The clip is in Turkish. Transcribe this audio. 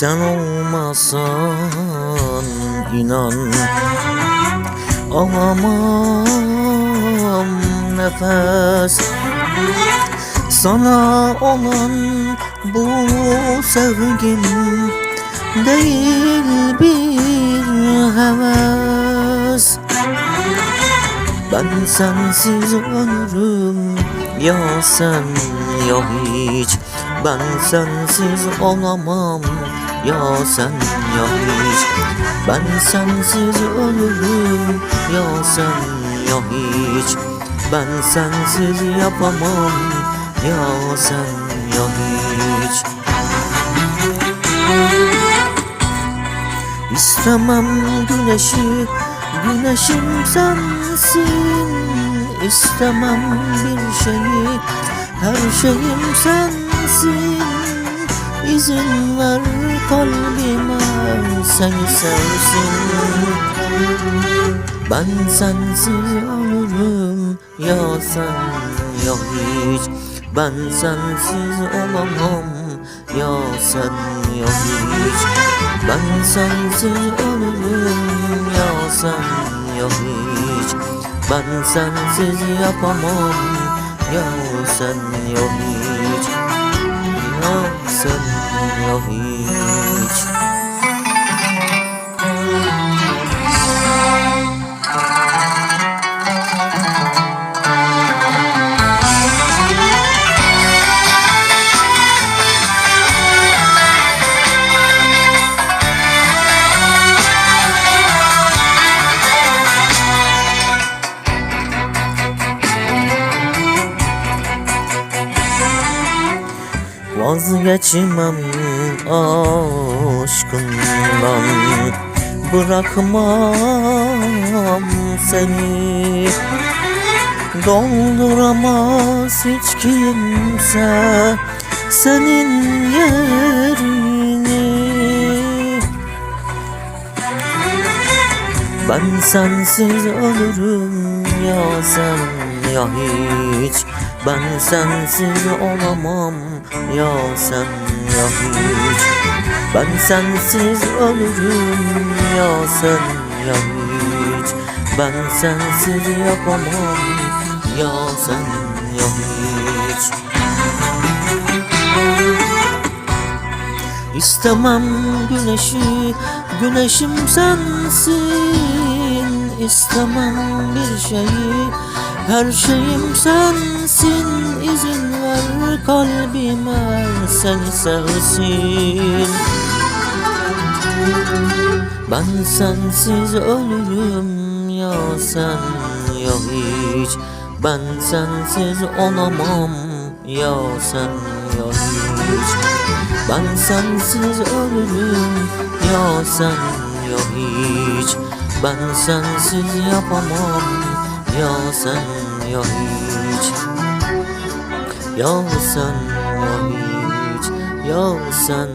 Sen olmasan inan. Alamam nefes. Sana olan bu sevgim Değil bir heves. Ben sensiz ölürüm Ya sen ya hiç. Ben sensiz olamam Ya sen ya hiç Ben sensiz ölürüm. Ya sen ya hiç Ben sensiz yapamam. Ya sen ya hiç İstemem güneşi, güneşim sensin. İstemem bir şeyi, her şeyim sensin İzin ver kalbime seni sevsin Ben sensiz ölürüm ya sen ya hiç. Ben sensiz olamam ya sen ya hiç. Ben sensiz ölürüm ya sen ya hiç. Ben sensiz yapamam ya sen ya hiç. Ya sen ya hiç Vazgeçmem aşkından Bırakmam seni. Dolduramaz hiç kimse Senin yerini. Ben sensiz ölürüm ya sen ya hiç. Ben sensiz olamam ya sen ya hiç. Ben sensiz ölürüm ya sen ya hiç. Ben sensiz yapamam ya sen ya hiç. İstemem güneşi, güneşim sensin İstemem bir şeyi, her şeyim sensin İzin ver kalbime seni sevsin. Ben sensiz ölürüm ya sen ya hiç. Ben sensiz olamam ya sen ya hiç. Ben sensiz ölürüm ya sen ya hiç Ben sensiz yapamam ya sen ya hiç. Ya sen ya hiç Ya sen